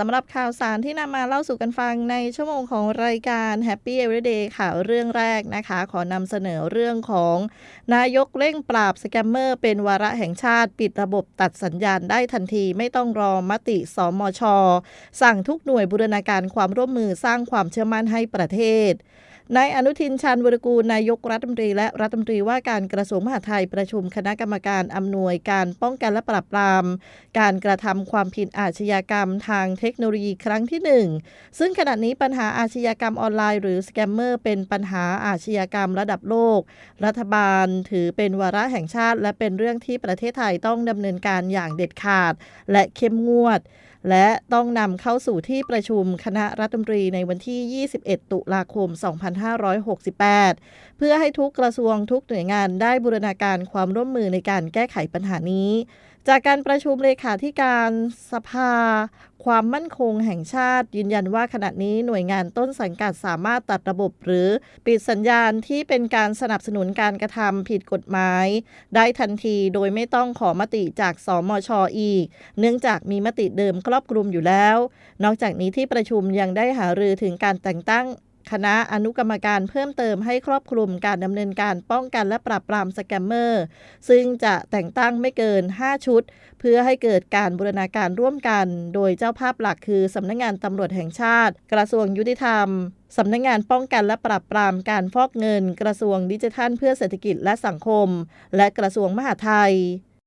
สำหรับข่าวสารที่นำมาเล่าสู่กันฟังในชั่วโมงของรายการ Happy Everyday ค่ะเรื่องแรกนะคะ ขอนำเสนอเรื่องของ นายกเร่งปราบสแกมเมอร์ เป็นวาระแห่งชาติปิดระบบตัดสัญญาณได้ทันทีไม่ต้องรอมติสมช สั่งทุกหน่วยบูรณาการความร่วมมือสร้างความเชื่อมั่นให้ประเทศ นายอนุทินชาญวรกูลนายกรัฐมนตรีและรัฐมนตรีว่าการกระทรวงมหาดไทยประชุมคณะกรรมการอำนวยการป้องกันและปราบปราม การกระทำความผิดอาชญากรรมทางเทคโนโลยีครั้งที่ 1 ซึ่งขณะนี้ปัญหาอาชญากรรมออนไลน์หรือสแกมเมอร์เป็นปัญหาอาชญากรรมระดับโลก รัฐบาลถือเป็นวาระแห่งชาติ และเป็นเรื่องที่ประเทศไทยต้องดำเนินการอย่างเด็ดขาด และเข้มงวดและต้องนำเข้าสู่ที่ประชุมคณะรัฐมนตรีในวันที่ 21 ตุลาคม 2 5 2568 เพื่อให้ทุกกระทรวงทุกหน่วยงานได้บูรณาการความร่วมมือในการแก้ไขปัญหานี้ จากการประชุมเลขาธิการสภา ความมั่นคงแห่งชาติ ยืนยันว่าขณะนี้หน่วยงานต้นสังกัดสามารถตัดระบบหรือปิดสัญญาณที่เป็นการสนับสนุนการกระทำผิดกฎหมาย ได้ทันทีโดยไม่ต้องขอมติจากสมชออีก เนื่องจากมีมติเดิมครอบคลุมอยู่แล้ว นอกจากนี้ที่ประชุมยังได้หารือถึงการแต่งตั้ง คณะอนุกรรมการเพิ่มเติมให้ครอบคลุมการดำเนินการป้องกันและปราบปรามสแกมเมอร์ ซึ่งจะแต่งตั้งไม่เกิน 5 ชุด เพื่อให้เกิดการบูรณาการร่วมกัน โดยเจ้าภาพหลักคือสำนักงงานตำรวจแห่งชาติ กระทรวงยุติธรรมสำนักงงานป้องกันและปราบปรามการฟอกเงิน กระทรวงดิจิทัล เพื่อเศรษฐกิจและสังคม และกระทรวงมหาดไทย